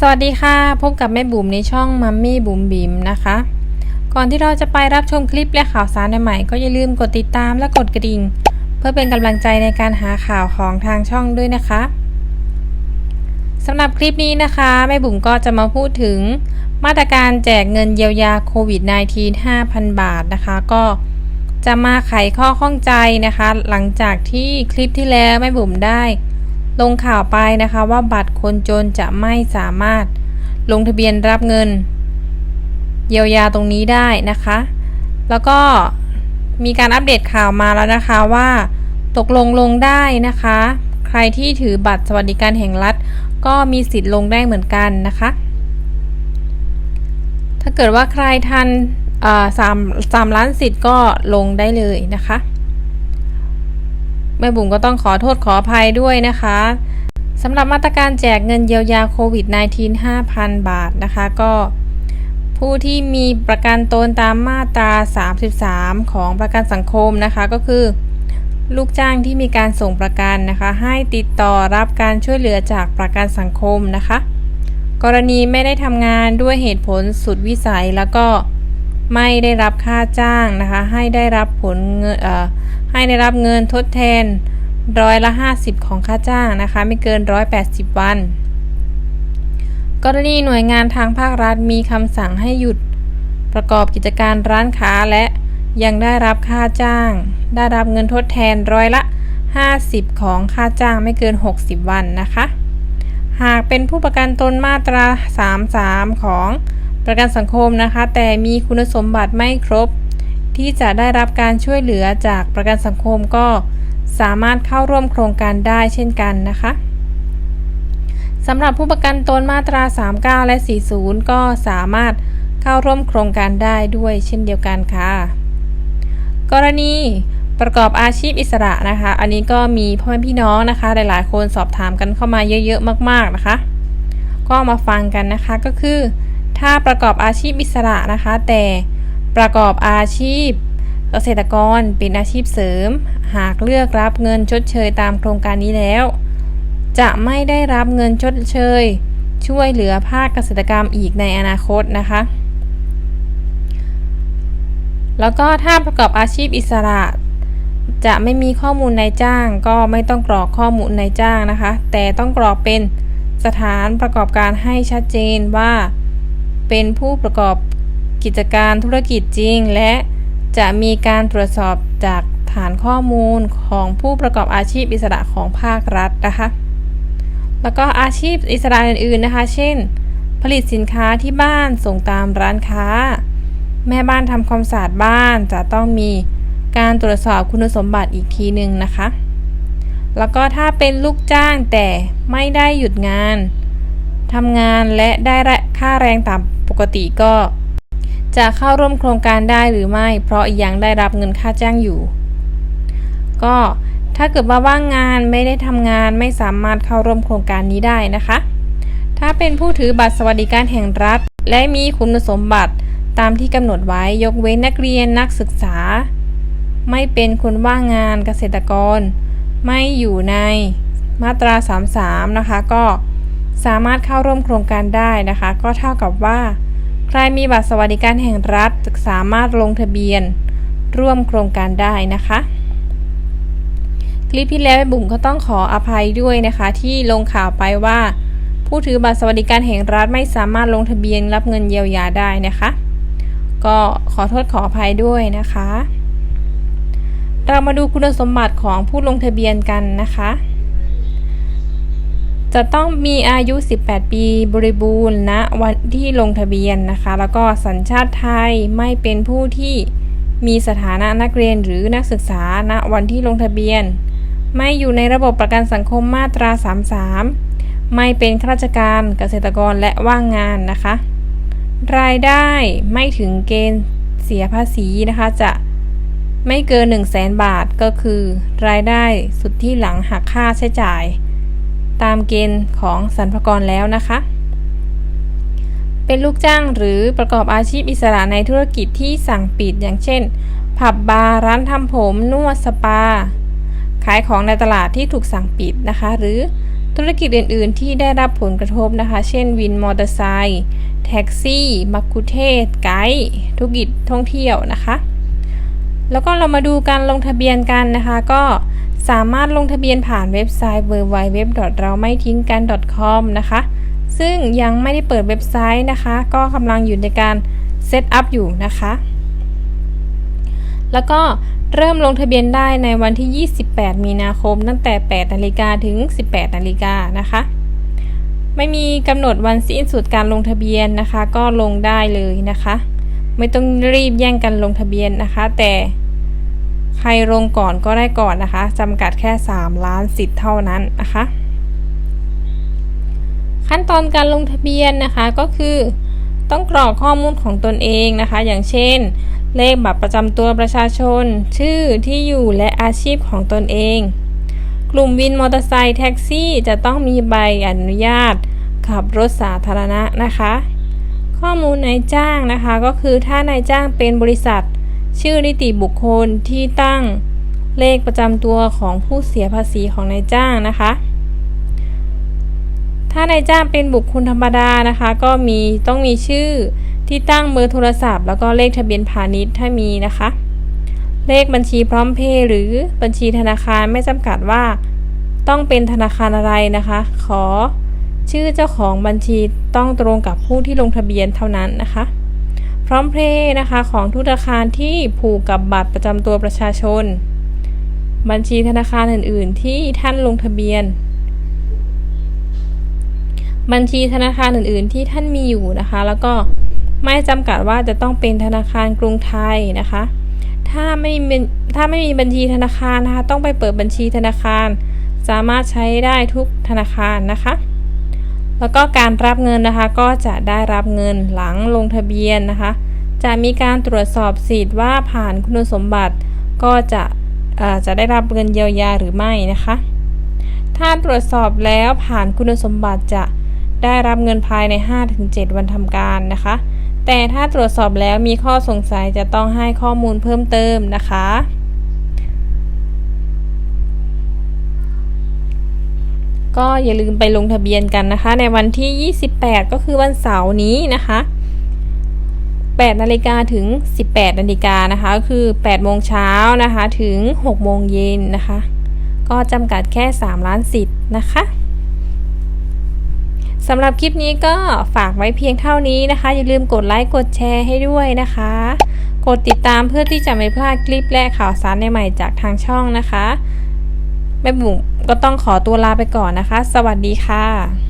สวัสดีค่ะ พบกับแม่บุ๋มในช่องมัมมี่บุ๋มบิ๋มนะคะ ก่อนที่เราจะไปรับชมคลิปและข่าวสารใหม่ๆก็อย่าลืมกดติดตามและกดกระดิ่ง เพื่อเป็นกำลังใจในการหาข่าวของทางช่องด้วยนะคะสำหรับคลิปนี้นะคะแม่บุ๋มก็จะมาพูดถึงมาตรการแจกเงินเยียวยาโควิด -19 5,000 บาทนะคะ ก็จะมาไขข้อข้องใจนะคะ หลังจากที่คลิปที่แล้วแม่บุ๋มได้ ลงข่าวไปนะคะว่าบัตรคนจนจะไม่สามารถลงทะเบียนรับเงิน เยียวยาตรงนี้ได้นะคะ แล้วก็มีการอัปเดตข่าวมาแล้วนะคะว่า ตกลงลงได้นะคะ ใครที่ถือบัตรสวัสดิการแห่งรัฐ ก็มีสิทธิ์ลงได้เหมือนกันนะคะ ถ้าเกิดว่าใครทันสามสามล้านสิทธิ์ก็ลงได้เลยนะคะ ม่บุ๋มก็ต้องขอโทษขออภัยด้วยนะคะสำหรับมาตรการแจกเงินเยียวยาโควิด -19 5,000 บาทนะคะ ก็ผู้ที่มีประกันตนตามมาตรา 33 ของประกันสังคมนะคะก็คือ ลูกจ้างที่มีการส่งประกันนะคะ ให้ติดต่อรับการช่วยเหลือจากประกันสังคมนะคะ กรณีไม่ได้ทำงานด้วยเหตุผลสุดวิสัยแล้วก็ไม่ได้รับค่าจ้างนะคะ ให้ได้รับผลเงิน ให้ได้รับเงินทดแทนร้อยละ 50 ของค่าจ้างนะคะ ไม่เกิน 180 วัน กรณีหน่วยงานทางภาครัฐมีคำสั่งให้หยุดประกอบกิจการร้านค้าและยังได้รับค่าจ้าง ได้รับเงินทดแทนร้อยละ 50 ของค่าจ้างไม่เกิน 60 วันนะคะ หากเป็นผู้ประกันตนมาตรา 33 ของประกันสังคมนะคะ แต่มีคุณสมบัติไม่ครบ ที่จะได้รับการช่วยเหลือจากประกันสังคมก็สามารถเข้าร่วมโครงการได้เช่นกันนะคะสำหรับผู้ประกันตนมาตรา 39 และ 40 ก็สามารถเข้าร่วมโครงการได้ด้วยเช่นเดียวกันค่ะ กรณีประกอบอาชีพอิสระนะคะ อันนี้ก็มีพ่อแม่พี่น้องนะคะ หลายๆ คนสอบถามกันเข้ามาเยอะๆ มากๆนะคะ ก็มาฟังกันนะคะก็คือ ถ้าประกอบอาชีพอิสระนะคะ แต่ ประกอบอาชีพ เกษตรกรเป็นอาชีพเสริม หากเลือกรับเงินชดเชยตามโครงการนี้แล้ว จะไม่ได้รับเงินชดเชย ช่วยเหลือภาคเกษตรกรรมอีกในอนาคตนะคะ แล้วก็ถ้าประกอบอาชีพอิสระจะไม่มีข้อมูลนายจ้าง ก็ไม่ต้องกรอกข้อมูลนายจ้างนะคะ แต่ต้องกรอกเป็นสถานประกอบการให้ชัดเจนว่า เป็นผู้ประกอบ กิจการธุรกิจจริง และจะมีการตรวจสอบจากฐานข้อมูลของผู้ประกอบอาชีพอิสระของภาครัฐนะคะ แล้วก็อาชีพอิสระอื่นๆนะคะ เช่น ผลิตสินค้าที่บ้านส่งตามร้านค้า แม่บ้านทำความสะอาดบ้านจะต้องมีการตรวจสอบคุณสมบัติอีกทีหนึ่งนะคะ แล้วก็ถ้าเป็นลูกจ้างแต่ไม่ได้หยุดงานทำงานและได้ค่าแรงตามปกติก็ จะเข้าร่วมโครงการได้หรือไม่ เพราะยังได้รับเงินค่าจ้างอยู่ ก็ถ้าเกิดว่าว่างงานไม่ได้ทำงานไม่สามารถเข้าร่วมโครงการนี้ได้นะคะ ถ้าเป็นผู้ถือบัตรสวัสดิการแห่งรัฐ และมีคุณสมบัติตามที่กำหนดไว้ยกเว้นนักเรียนนักศึกษา ไม่เป็นคนว่างงานเกษตรกร ไม่อยู่ในมาตรา 33 นะคะ ก็สามารถเข้าร่วมโครงการได้นะคะ ก็เท่ากับว่า ใครมีบัตรสวัสดิการแห่งรัฐสามารถลงทะเบียนร่วมโครงการได้นะคะ คลิปที่แล้วบุ๋มก็ต้องขออภัยด้วยนะคะ ที่ลงข่าวไปว่า ผู้ถือบัตรสวัสดิการแห่งรัฐไม่สามารถลงทะเบียนรับเงินเยียวยาได้นะคะ ก็ขอโทษขออภัยด้วยนะคะ เรามาดูคุณสมบัติของผู้ลงทะเบียนกันนะคะ จะต้องมีอายุ 18 ปีบริบูรณ์ณนะวันที่ลงทะเบียนนะคะ แล้วก็สัญชาติไทยไม่เป็นผู้ที่มีสถานะนักเรียนหรือนักศึกษาณวันที่ลงทะเบียน ไม่อยู่ในระบบประกันสังคมมาตรา 33 ไม่เป็นข้าราชการเกษตรกรและว่างงานนะคะ รายได้ไม่ถึงเกณฑ์เสียภาษีนะคะจะไม่เกิน 1 0 0 0 0แสนบาทก็คือ รายได้สุดที่หลังหักค่าใช้จ่าย ตามเกณฑ์ของสรรพากรแล้วนะคะ เป็นลูกจ้างหรือประกอบอาชีพอิสระในธุรกิจที่สั่งปิดอย่างเช่น ผับบาร์ร้านทำผม นวดสปา ขายของในตลาดที่ถูกสั่งปิดนะคะ หรือธุรกิจอื่น ๆ ที่ได้รับผลกระทบนะคะ เช่น วินมอเตอร์ไซค์แท็กซี่มักคุเทศไกด์ธุรกิจท่องเที่ยวนะคะ แล้วก็เรามาดูการลงทะเบียนกันนะคะ ก็ สามารถลงทะเบียนผ่านเว็บไซต์ w w w เราไม่ทิ้งกัน .com นะคะ ซึ่งยังไม่ได้เปิดเว็บไซต์นะคะ ก็กำลังอยู่ในการเซตอัพอยู่นะคะ แล้วก็เริ่มลงทะเบียนได้ในวันที่ 28 มีนาคม ตั้งแต่ 8 นาฬิกาถึง 18 นาฬิกานะคะ ไม่มีกำหนดวันสิ้นสุดการลงทะเบียนนะคะ ก็ลงได้เลยนะคะ ไม่ต้องรีบแย่งกันลงทะเบียนนะคะ แต่ ใครลงก่อนก็ได้ก่อนนะคะจำกัดแค่ 3 ล้านสิทธิ์เท่านั้นนะคะ ขั้นตอนการลงทะเบียนนะคะก็คือต้องกรอกข้อมูลของตนเองนะคะ อย่างเช่น เลขบัตรประจำตัวประชาชน ชื่อที่อยู่และอาชีพของตนเอง กลุ่มวินมอเตอร์ไซค์แท็กซี่จะต้องมีใบอนุญาต ขับรถสาธารณะนะคะ ข้อมูลนายจ้างนะคะก็คือถ้านายจ้างเป็นบริษัท ชื่อนิติบุคคลที่ตั้งเลขประจำตัวของผู้เสียภาษีของนายจ้างนะคะ ถ้านายจ้างเป็นบุคคลธรรมดานะคะ ก็มีต้องมีชื่อที่ตั้งเบอร์โทรศัพท์ แล้วก็เลขทะเบียนพาณิชย์ถ้ามีนะคะ เลขบัญชีพร้อมเพย์หรือบัญชีธนาคารไม่จำกัดว่า ต้องเป็นธนาคารอะไรนะคะ ขอชื่อเจ้าของบัญชีต้องตรงกับผู้ที่ลงทะเบียนเท่านั้นนะคะ พร้อมเพย์นะคะของทุกธนาคารที่ผูกกับบัตรประจำตัวประชาชน บัญชีธนาคารอื่น ๆ ที่ท่านลงทะเบียน บัญชีธนาคารอื่น ๆ ที่ท่านมีอยู่นะคะ แล้วก็ไม่จำกัดว่าจะต้องเป็นธนาคารกรุงไทยนะคะ ถ้าไม่มีถ้าไม่มีบัญชีธนาคารนะคะ ต้องไปเปิดบัญชีธนาคาร สามารถใช้ได้ทุกธนาคารนะคะ แล้วก็การรับเงินนะคะก็จะได้รับเงินหลังลงทะเบียนนะคะ จะมีการตรวจสอบสิทธิ์ว่าผ่านคุณสมบัติก็จะจะได้รับเงินเยียวยาหรือไม่นะคะ ถ้าตรวจสอบแล้วผ่านคุณสมบัติจะได้รับเงินภายใน 5-7 วันทำการนะคะ แต่ถ้าตรวจสอบแล้วมีข้อสงสัยจะต้องให้ข้อมูลเพิ่มเติมนะคะ ก็อย่าลืมไปลงทะเบียนกันนะคะ ในวันที่ 28 ก็คือวันเสาร์นี้นะคะ8นาฬิกาถึง 18นาฬิกานะคะ คือ8โมงเช้านะคะ ถึง6โมงเย็นนะคะ ก็จำกัดแค่ 3 ล้านสิทธิ์นะคะสำหรับคลิปนี้ก็ฝากไว้เพียงเท่านี้นะคะ อย่าลืมกดไลค์กดแชร์ให้ด้วยนะคะ กดติดตามเพื่อที่จะไม่พลาดคลิปและข่าวสารใหม่ๆจากทางช่องนะคะแม่บุ๋ม ก็ต้องขอตัวลาไปก่อนนะคะ สวัสดีค่ะ